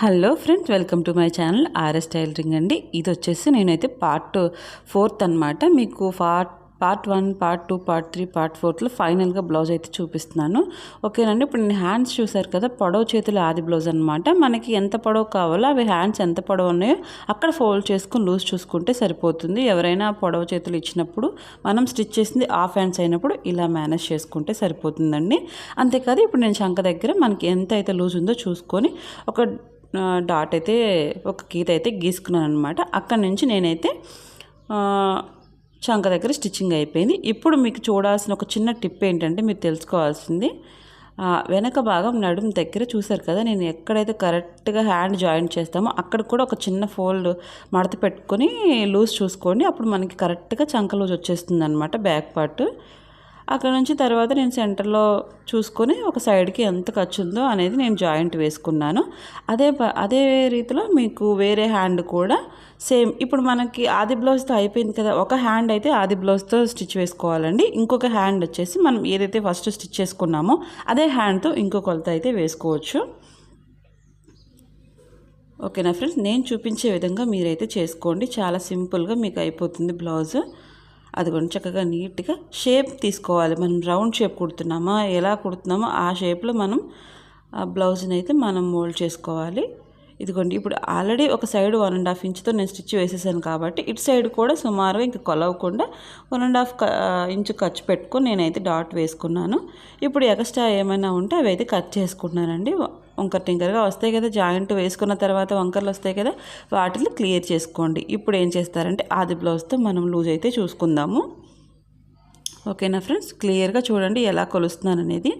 Hello friends welcome to my channel RS tailoring అండి. ఇది వచ్చేసి నేనైతే పార్ట్ ఫోర్త్ అనమాట మీకు part part one part two part three part ఫోర్త్లో ఫైనల్గా బ్లౌజ్ అయితే చూపిస్తున్నాను. ఓకేనండి ఇప్పుడు నేను హ్యాండ్స్ చూసారు కదా పొడవు చేతులు ఆది బ్లౌజ్ అనమాట మనకి ఎంత పొడవు కావాలో అవి హ్యాండ్స్ ఎంత పొడవు ఉన్నాయో అక్కడ ఫోల్డ్ చేసుకుని లూజ్ చూసుకుంటే సరిపోతుంది. ఎవరైనా పొడవు చేతులు ఇచ్చినప్పుడు మనం స్టిచ్ చేసింది హాఫ్ హ్యాండ్స్ అయినప్పుడు ఇలా మేనేజ్ చేసుకుంటే సరిపోతుందండి. అంతేకాదు ఇప్పుడు నేను శంఖ దగ్గర మనకి ఎంత అయితే లూజ్ ఉందో చూసుకొని ఒక డాట్ అయితే ఒక గీత అయితే గీసుకున్నాను అనమాట అక్కడి నుంచి నేనైతే చంక దగ్గర స్టిచ్చింగ్ అయిపోయింది. ఇప్పుడు మీకు చూడాల్సిన ఒక చిన్న టిప్ ఏంటంటే మీరు తెలుసుకోవాల్సింది వెనక భాగం నడుము దగ్గర చూసారు కదా నేను ఎక్కడైతే కరెక్ట్గా హ్యాండ్ జాయింట్ చేస్తామో అక్కడ కూడా ఒక చిన్న ఫోల్డ్ మడత పెట్టుకొని లూజ్ చూసుకోండి. అప్పుడు మనకి కరెక్ట్గా చంక లూజ్ వచ్చేస్తుంది అనమాట బ్యాక్ పార్ట్. అక్కడ నుంచి తర్వాత నేను సెంటర్లో చూసుకొని ఒక సైడ్కి ఎంత ఖర్చు ఉందో అనేది నేను జాయింట్ వేసుకున్నాను. అదే ప- అదే రీతిలో మీకు వేరే హ్యాండ్ కూడా సేమ్ ఇప్పుడు మనకి ఆది బ్లౌజ్తో అయిపోయింది కదా ఒక హ్యాండ్ అయితే ఆది బ్లౌజ్తో స్టిచ్ వేసుకోవాలండి. ఇంకొక హ్యాండ్ వచ్చేసి మనం ఏదైతే ఫస్ట్ స్టిచ్ చేసుకున్నామో అదే హ్యాండ్తో ఇంకో కొలత అయితే వేసుకోవచ్చు. ఓకేనా ఫ్రెండ్స్? నేను చూపించే విధంగా మీరైతే చేసుకోండి. చాలా సింపుల్గా మీకు అయిపోతుంది బ్లౌజ్. అదిగోండి చక్కగా నీట్గా షేప్ తీసుకోవాలి. మనం రౌండ్ షేప్ కుడుతున్నామా ఎలా కుడుతున్నామో ఆ షేప్లో మనం ఆ బ్లౌజ్ని అయితే మనం మోల్డ్ చేసుకోవాలి. ఇదిగోండి ఇప్పుడు ఆల్రెడీ ఒక సైడ్ వన్ అండ్ హాఫ్ ఇంచ్తో నేను స్టిచ్ వేసేసాను కాబట్టి ఇటు సైడ్ కూడా సుమారుగా ఇంకా కొలవకుండా వన్ అండ్ హాఫ్ ఇంచు ఖర్చు పెట్టుకొని నేనైతే డాట్ వేసుకున్నాను. ఇప్పుడు ఎక్స్ట్రా ఏమైనా ఉంటే అవి అయితే కట్ చేసుకుంటున్నానండి. వంకర టింకర్గా వస్తాయి కదా జాయింట్ వేసుకున్న తర్వాత వంకర్లు వస్తాయి కదా వాటిని క్లియర్ చేసుకోండి. ఇప్పుడు ఏం చేస్తారంటే ఆది బ్లౌజ్తో మనం లూజ్ అయితే చూసుకుందాము. ఓకేనా ఫ్రెండ్స్? క్లియర్గా చూడండి ఎలా కొలుస్తున్నాను అనేది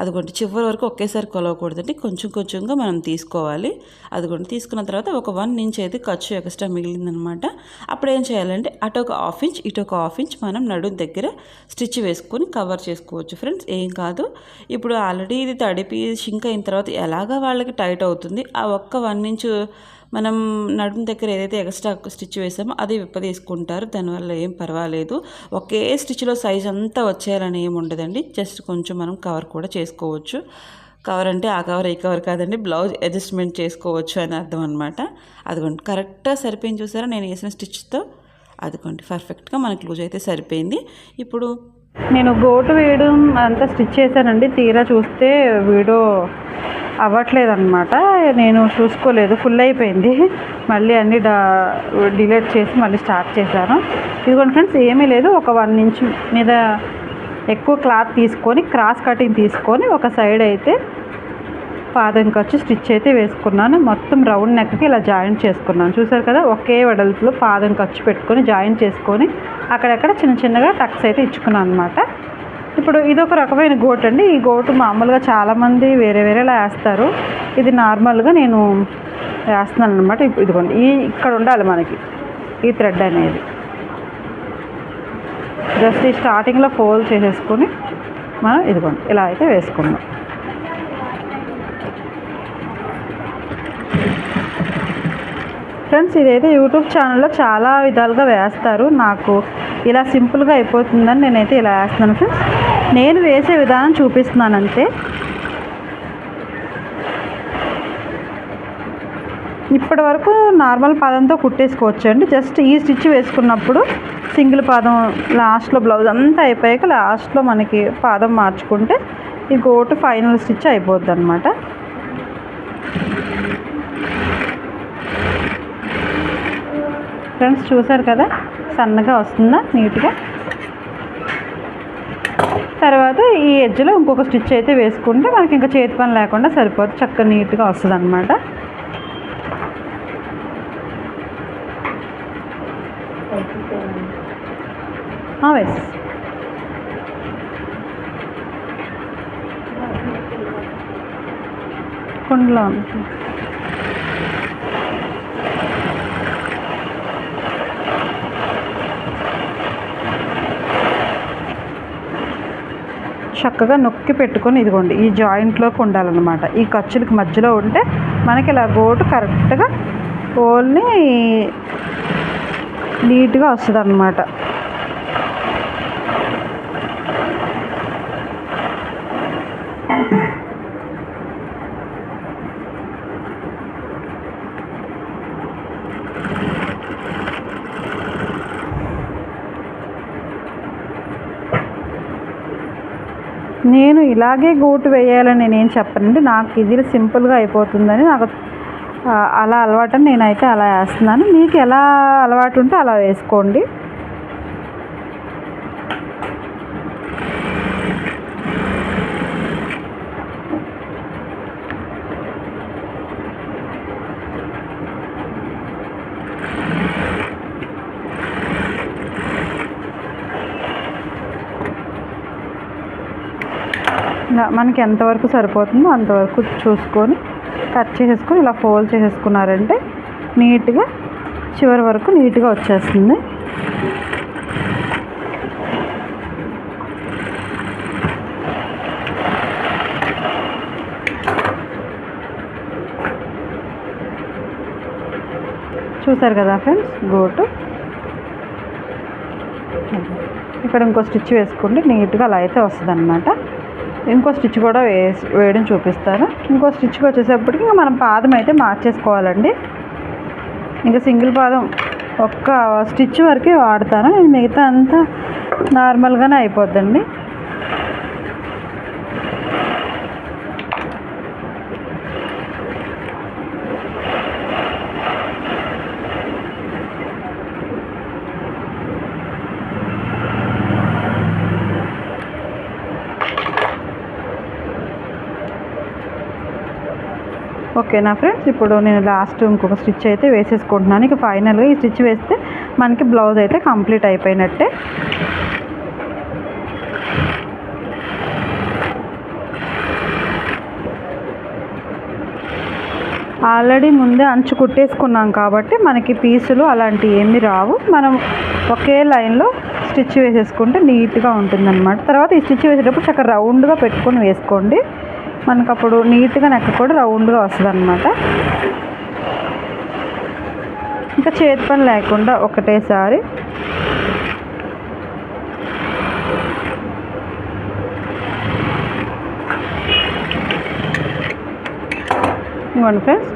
అదిగోండి చివరి వరకు ఒకేసారి కొలవకూడదండి. కొంచెం కొంచెంగా మనం తీసుకోవాలి. అదిగోండి తీసుకున్న తర్వాత ఒక వన్ ఇంచ్ అయితే ఖర్చు ఎక్స్ట్రా మిగిలిందనమాట. అప్పుడు ఏం చేయాలంటే అటు ఒక హాఫ్ ఇంచ్ ఇటు ఒక హాఫ్ ఇంచ్ మనం నడుం దగ్గర స్టిచ్ వేసుకొని కవర్ చేసుకోవచ్చు ఫ్రెండ్స్. ఏం కాదు. ఇప్పుడు ఆల్రెడీ ఇది తడిపి షింక్ అయిన తర్వాత ఎలాగా వాళ్ళకి టైట్ అవుతుంది? ఆ ఒక్క వన్ ఇంచ్ మనం నడుము దగ్గర ఏదైతే ఎక్స్ట్రా స్టిచ్ వేసామో అది విప్పదీసుకుంటారు. దానివల్ల ఏం పర్వాలేదు. ఒకే స్టిచ్లో సైజ్ అంతా వచ్చేయాలని ఏమి ఉండదండి. జస్ట్ కొంచెం మనం కవర్ కూడా చేసుకోవచ్చు. కవర్ అంటే ఆ కవర్ ఈ కవర్ కాదండి. బ్లౌజ్ అడ్జస్ట్మెంట్ చేసుకోవచ్చు అని అర్థం అనమాట అదిగోండి. కరెక్ట్గా సరిపోయింది చూసారా? నేను వేసిన స్టిచ్తో అదిగోండి. పర్ఫెక్ట్గా మనకి లూజ్ అయితే సరిపోయింది. ఇప్పుడు నేను గోటు వేయడం అంతా స్టిచ్ చేశానండి. తీరా చూస్తే వీడియో అవ్వట్లేదు అనమాట నేను చూసుకోలేదు. ఫుల్ అయిపోయింది. మళ్ళీ అన్ని డా డిలీట్ చేసి మళ్ళీ స్టార్ట్ చేశాను. ఇదిగోండి ఫ్రెండ్స్ ఏమీ లేదు. ఒక వన్ ఇంచ్ మీద ఎక్కువ క్లాత్ తీసుకొని క్రాస్ కటింగ్ తీసుకొని ఒక సైడ్ అయితే పాదం ఖర్చు స్టిచ్ అయితే వేసుకున్నాను. మొత్తం రౌండ్ నెక్కి ఇలా జాయింట్ చేసుకున్నాను. చూసారు కదా? ఒకే వెడల్పులో పాదం ఖర్చు పెట్టుకొని జాయింట్ చేసుకొని అక్కడక్కడ చిన్న చిన్నగా టక్స్ అయితే ఇచ్చుకున్నాను అనమాట ఇప్పుడు ఇది ఒక రకమైన గోటు అండి. ఈ గోటు మామూలుగా చాలామంది వేరే వేరేలా వేస్తారు. ఇది నార్మల్గా నేను వేస్తున్నాను అనమాట ఇదిగోండి. ఈ ఇక్కడ ఉండాలి మనకి. ఈ థ్రెడ్ అనేది. జస్ట్ ఈ స్టార్టింగ్లో ఫోల్డ్ చేసేసుకొని మనం ఇదిగోండి ఇలా అయితే వేసుకున్నాం ఫ్రెండ్స్ ఇదైతే యూట్యూబ్ ఛానల్లో చాలా విధాలుగా వేస్తారు. నాకు ఇలా సింపుల్గా అయిపోతుందని నేనైతే ఇలా వేస్తున్నాను ఫ్రెండ్స్. నేను వేసే విధానం చూపిస్తున్నాను అంతే ఇప్పటి వరకు నార్మల్ పాదంతో కుట్టేసుకోవచ్చు అండి. జస్ట్ ఈ స్టిచ్ వేసుకున్నప్పుడు సింగిల్ పాదం లాస్ట్లో బ్లౌజ్ అంతా అయిపోయాక లాస్ట్లో మనకి పాదం మార్చుకుంటే ఈ గోటు ఫైనల్ స్టిచ్ అయిపోద్ది అనమాట ఫ్రెండ్స్ చూసారు కదా? సన్నగా వస్తుందా? నీట్గా? తర్వాత ఈ ఎడ్జ్లో ఇంకొక స్టిచ్ అయితే వేసుకుంటే మనకి ఇంకా చేతి పని లేకుండా సరిపోతుంది చక్కగా నీట్గా వస్తుంది అనమాట వేస్. కుండలో చక్కగా నొక్కి పెట్టుకొని ఇదిగోండి ఈ జాయింట్లోకి ఉండాలన్నమాట. ఈ ఖర్చులకి మధ్యలో ఉంటే మనకి ఇలా గోటు కరెక్ట్గా హోల్ని నీట్గా వస్తుంది అన్నమాట నేను ఇలాగే గోటు వేయాలని నేను చెప్పనండి నాకు ఇది సింపుల్గా అయిపోతుందని నాకు అలా అలవాటు అని నేనైతే అలా వేస్తున్నాను. మీకు ఎలా అలవాటు ఉంటే అలా వేసుకోండి. మనకి ఎంతవరకు సరిపోతుందో అంతవరకు చూసుకొని కట్ చేసేసుకొని ఇలా ఫోల్డ్ చేసేసుకున్నారంటే నీట్గా చివరి వరకు నీట్గా వచ్చేస్తుంది. చూసారు కదా ఫ్రెండ్స్? గోటు ఇక్కడ ఇంకో స్టిచ్ వేసుకుంటే నీట్గా అలా అయితే వస్తుంది అన్నమాట ఇంకో స్టిచ్ కూడా వేసి వేయడం చూపిస్తాను. ఇంకో స్టిచ్కి వచ్చేసేపటికి ఇంకా మనం పాదం అయితే మార్చేసుకోవాలండి. ఇంకా సింగిల్ పాదం ఒక్క స్టిచ్ వరకే వాడతాను. నేను మిగతా అంతా నార్మల్గానే అయిపోద్దండి. ఓకేనా ఫ్రెండ్స్? ఇప్పుడు నేను లాస్ట్ ఇంకొక స్టిచ్ అయితే వేసేసుకుంటున్నాను. ఇక ఫైనల్గా ఈ స్టిచ్ వేస్తే మనకి బ్లౌజ్ అయితే కంప్లీట్ అయిపోయినట్టే. ఆల్రెడీ ముందే అంచు కుట్టేసుకున్నాం కాబట్టి మనకి పీసులు అలాంటివి ఏమి రావు. మనం ఒకే లైన్లో స్టిచ్ వేసేసుకుంటే నీట్గా ఉంటుందన్నమాట. తర్వాత ఈ స్టిచ్ వేసేటప్పుడు చక్కగా రౌండ్గా పెట్టుకొని వేసుకోండి. మనకు అప్పుడు నీట్గా నెక్క కూడా రౌండ్గా వస్తుంది అనమాట ఇంకా చేతి పని లేకుండా ఒకటేసారి ఇవ్వండి ఫ్రెండ్స్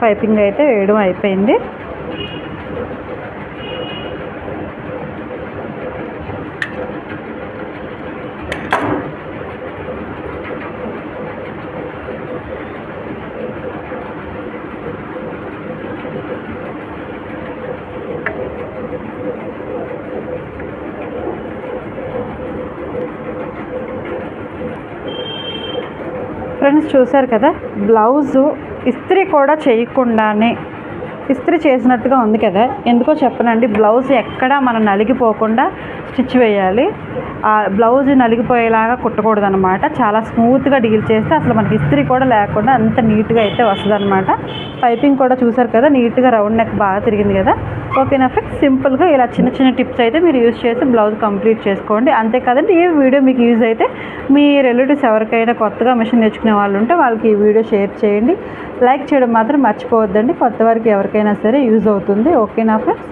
పైపింగ్ అయితే వేయడం అయిపోయింది. ఫ్రెండ్స్ చూశారు కదా బ్లౌజు ఇస్త్రీ కూడా చేయకుండానే ఇస్త్రీ చేసినట్టుగా ఉంది కదా. ఎందుకో చెప్పనండి బ్లౌజ్ ఎక్కడా మనం నలిగిపోకుండా స్టిచ్ వేయాలి. ఆ బ్లౌజ్ నలిగిపోయేలాగా కుట్టకూడదు అనమాట చాలా స్మూత్గా డీల్ చేస్తే అసలు మనకి ఇస్త్రీ కూడా లేకుండా అంత నీట్గా అయితే వస్తుంది అనమాట పైపింగ్ కూడా చూసారు కదా నీట్గా రౌండ్ నెక్ బాగా తిరిగింది కదా. ఓకేనా ఫ్రెండ్స్? సింపుల్గా ఇలా చిన్న చిన్న టిప్స్ అయితే మీరు యూజ్ చేసి బ్లౌజ్ కంప్లీట్ చేసుకోండి. అంతేకాదండి ఈ వీడియో మీకు యూజ్ అయితే మీ రిలేటివ్స్ ఎవరికైనా కొత్తగా మిషన్ నేర్చుకునే వాళ్ళు ఉంటే వాళ్ళకి ఈ వీడియో షేర్ చేయండి. లైక్ చేయడం మాత్రం మర్చిపోవద్దండి. కొత్త వారికి ఎవరికైనా సరే యూజ్ అవుతుంది. ఓకేనా ఫ్రెండ్స్?